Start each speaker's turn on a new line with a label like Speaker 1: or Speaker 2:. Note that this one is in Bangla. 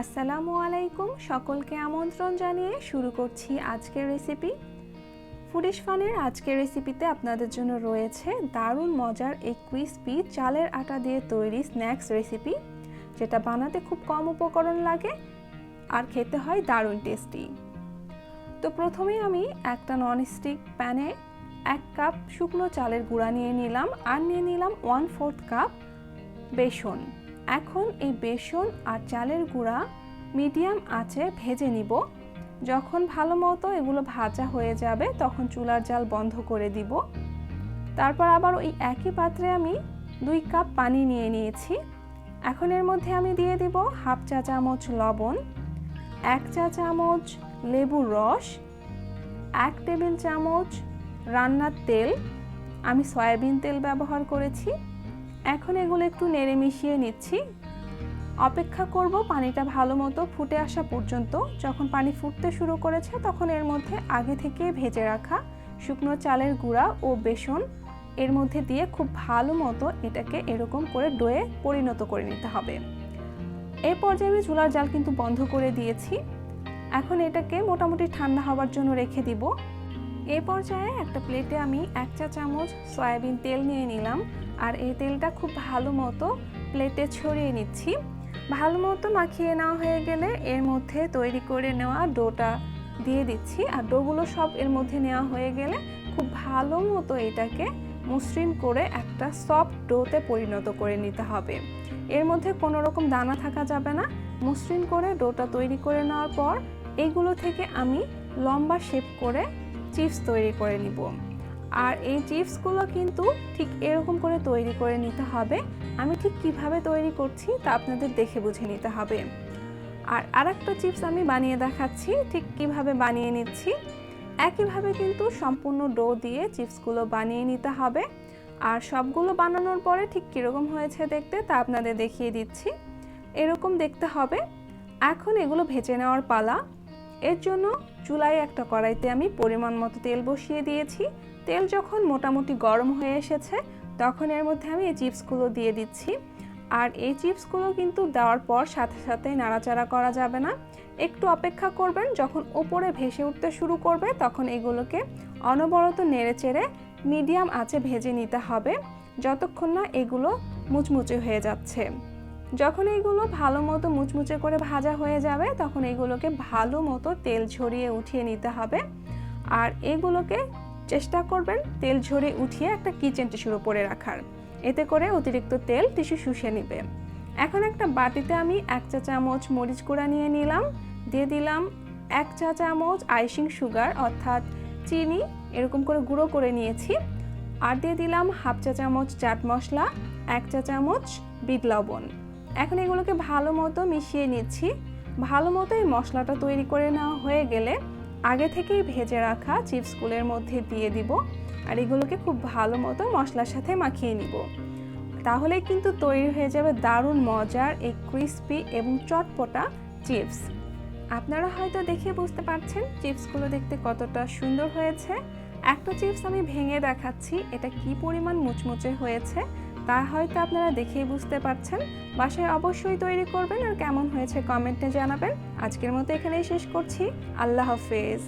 Speaker 1: আসসালামু আলাইকুম। সকলকে আমন্ত্রণ জানিয়ে শুরু করছি আজকের রেসিপি ফুডিশ ফানের আজকের রেসিপিতে আপনাদের জন্য রয়েছে দারুণ মজার এই ক্রিসপি চালের আটা দিয়ে তৈরি স্ন্যাক্স রেসিপি যেটা বানাতে খুব কম উপকরণ লাগে আর খেতে হয় দারুণ টেস্টি তো প্রথমেই আমি একটা ননস্টিক প্যানে এক কাপ শুকনো চালের গুঁড়া নিয়ে নিলাম আর নিয়ে নিলাম ওয়ান ফোর্থ কাপ বেসন। এখন এই বেসন আর চালের গুঁড়া মিডিয়াম আঁচে ভেজে নিব। যখন ভালো মতো এগুলো ভাজা হয়ে যাবে, তখন চুলার জাল বন্ধ করে দিব। তারপর আবার ওই একই পাত্রে আমি দুই কাপ পানি নিয়ে নিয়েছি। এখন এর মধ্যে আমি দিয়ে দিব হাফ চা চামচ লবণ, এক চা চামচ লেবুর রস, এক টেবিল চামচ রান্নার তেল। আমি সয়াবিন তেল ব্যবহার করেছি। এখন এগুলো একটু নেড়ে মিশিয়ে নিচ্ছি। অপেক্ষা করব পানিটা ভালো মতো ফুটে আসা পর্যন্ত। যখন পানি ফুটতে শুরু করেছে তখন এর মধ্যে আগে থেকে ভেজে রাখা শুকনো চালের গুঁড়া ও বেসন এর মধ্যে দিয়ে খুব ভালো মতো এটাকে এরকম করে ডোয়ে পরিণত করে নিতে হবে। এই পর্যায়ে আমি চুলার জাল কিন্তু বন্ধ করে দিয়েছি। এখন এটাকে মোটামুটি ঠান্ডা হওয়ার জন্য রেখে দিব। এই পর্যায়ে একটা প্লেটে আমি এক চা চামচ সয়াবিন তেল নিয়ে নিলাম আর এই তেলটা খুব ভালো মতো প্লেটে ছড়িয়ে নিচ্ছি। ভালো মতো মাখিয়ে নেওয়া হয়ে গেলে এর মধ্যে তৈরি করে নেওয়া ডোটা দিয়ে দিচ্ছি আর ডোগুলো সব এর মধ্যে নেওয়া হয়ে গেলে খুব ভালো মতো এটাকে মসৃণ করে একটা সফট ডোতে পরিণত করে নিতে হবে। এর মধ্যে কোনো রকম দানা থাকা যাবে না। মসৃণ করে ডোটা তৈরি করে নেওয়ার পর এইগুলো থেকে আমি লম্বা শেপ করে চিপস তৈরি করে নিব। আর এই চিপসগুলো কিন্তু ঠিক এরকম করে তৈরি করে নিতে হবে। আমি ঠিক কীভাবে তৈরি করছি তা আপনাদের দেখে বুঝে নিতে হবে। আর আরেকটা চিপস আমি বানিয়ে দেখাচ্ছি, ঠিক কীভাবে বানিয়ে নিচ্ছি। একইভাবে কিন্তু সম্পূর্ণ ডো দিয়ে চিপসগুলো বানিয়ে নিতে হবে। আর সবগুলো বানানোর পরে ঠিক কীরকম হয়েছে দেখতে তা আপনাদের দেখিয়ে দিচ্ছি। এরকম দেখতে হবে। এখন এগুলো ভেজে নেওয়ার পালা। এর জন্য চুলায় একটা কড়াইতে আমি পরিমাণ মতো তেল বসিয়ে দিয়েছি। তেল যখন মোটামুটি গরম হয়ে এসেছে, তখন এর মধ্যে আমি এই চিপসগুলো দিয়ে দিচ্ছি। আর এই চিপসগুলো কিন্তু দেওয়ার পর সাথে সাথে নাড়াচাড়া করা যাবে না। একটু অপেক্ষা করবেন, যখন ওপরে ভেসে উঠতে শুরু করবে, তখন এগুলোকে অনবরত নেড়ে চেড়ে মিডিয়াম আঁচে ভেজে নিতে হবে, যতক্ষণ না এগুলো মুচমুচে হয়ে যাচ্ছে। যখন এইগুলো ভালো মতো মুচমুচে করে ভাজা হয়ে যাবে, তখন এইগুলোকে ভালো মতো তেল ঝরিয়ে উঠিয়ে নিতে হবে। আর এগুলোকে চেষ্টা করবেন তেল ঝরিয়ে উঠিয়ে একটা কিচেন টিস্যুর উপরে রাখার। এতে করে অতিরিক্ত তেল টিস্যু শুষে নিবে। এখন একটা বাটিতে আমি এক চা চামচ মরিচ গুঁড়া নিয়ে নিলাম। দিয়ে দিলাম এক চা চামচ আইসিং সুগার অর্থাৎ চিনি, এরকম করে গুঁড়ো করে নিয়েছি। আর দিয়ে দিলাম হাফ চা চামচ চাট মশলা, এক চা চামচ বিট লবণ। এখন এগুলোকে ভালো মতো মিশিয়ে নিচ্ছি। ভালো মতো এই মশলাটা তৈরি করে নেওয়া হয়ে গেলে আগে থেকেই ভেজে রাখা চিপসগুলোর মধ্যে দিয়ে দিব আর এগুলোকে খুব ভালো মতো মশলার সাথে মাখিয়ে নিব। তাহলে কিন্তু তৈরি হয়ে যাবে দারুণ মজার এই ক্রিসপি এবং চটপটা চিপস। আপনারা হয়তো দেখে বুঝতে পারছেন চিপসগুলো দেখতে কতটা সুন্দর হয়েছে। একটা চিপস আমি ভেঙে দেখাচ্ছি, এটা কি পরিমাণ মুচমুচে হয়েছে তা হয়তো আপনারা দেখেই বুঝতে পারছেন। বাসায় অবশ্যই তৈরি করবেন আর কেমন হয়েছে কমেন্টে জানাবেন। আজকের মতো এখানেই শেষ করছি। আল্লাহ হাফেজ।